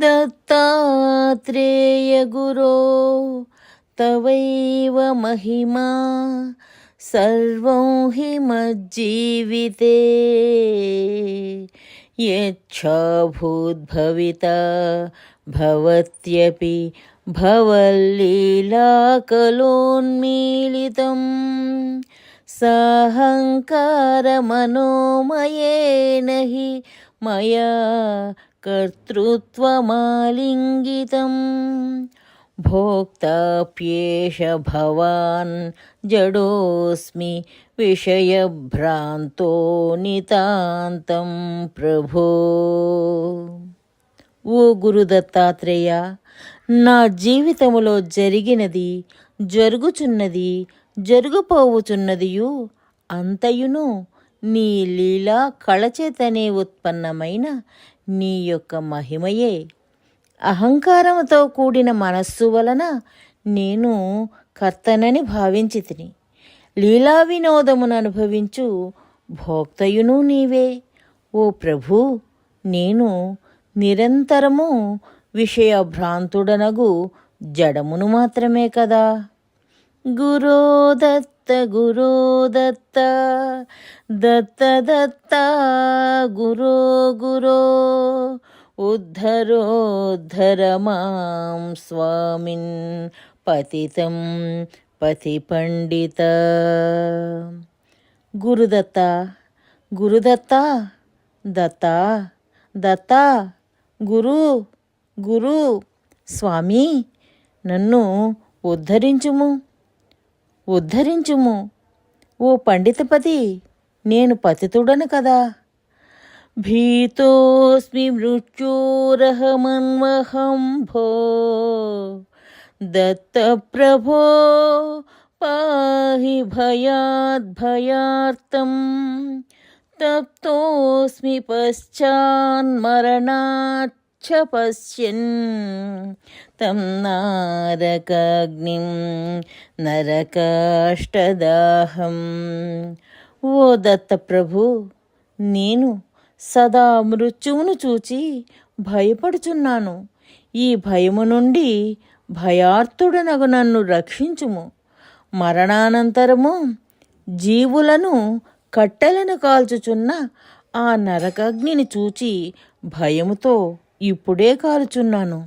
दत्तात्रेय गुरो तवैव महिमा सर्वं हि मज्जीविते यच्छाभूद्भविता भवत्यपि भवल्लीलाकलोन्मीलितं साहङ्कारमनोमयेन हि मया कर्तृत्वमालिङ्गितम् भोक्ताप्येष भवान् जडोऽस्मि विषयभ्रान्तो नितान्तं ప్రభో ఓ గురు దత్తాత్రేయ నా జీవితములో జరిగినది జరుగుచున్నది జరుగుపోవుచున్నదియు అంతయును నీ లీలా కళచేతనే ఉత్పన్నమైన నీ యొక్క మహిమయే. అహంకారముతో కూడిన మనస్సు వలన నేను కర్తనని భావించి తిని లీలా వినోదమును అనుభవించు భోక్తయును నీవే. ఓ ప్రభు నేను నిరంతరము విషయభ్రాంతుడనగు జడమును మాత్రమే కదా. గురోదత్ దత్త గురో దత్త దత్త దత్త గురో గురో ఉద్ధరోద్ధర మాం స్వామిన్ పతితం పతి పండిత. గురుదత్త గురుదత్త దత్త దత్త గురు గురు స్వామి నన్ను ఉద్ధరించుము. ఉద్ధరించుము. ఓ పండితపతి నేను పతితుడను కదా. భీతోస్మి మృత్యోరహమన్వహం భో దత్తప్రభో పాహి భయాద్భయార్తం తప్తోస్మి పశ్చాన్మరణాచ్చ పశ్యన్ తం నారకాగ్నిం నరకాష్టదాహం ఓ దత్తప్రభు నేను సదా మృత్యువును చూచి భయపడుచున్నాను ఈ భయము నుండి భయార్తుడనగు నన్ను రక్షించుము మరణానంతరము జీవులను కట్టెలను కాల్చుచున్న ఆ నరకాగ్నిని చూచి భయముతో ఇప్పుడే కాల్చున్నాను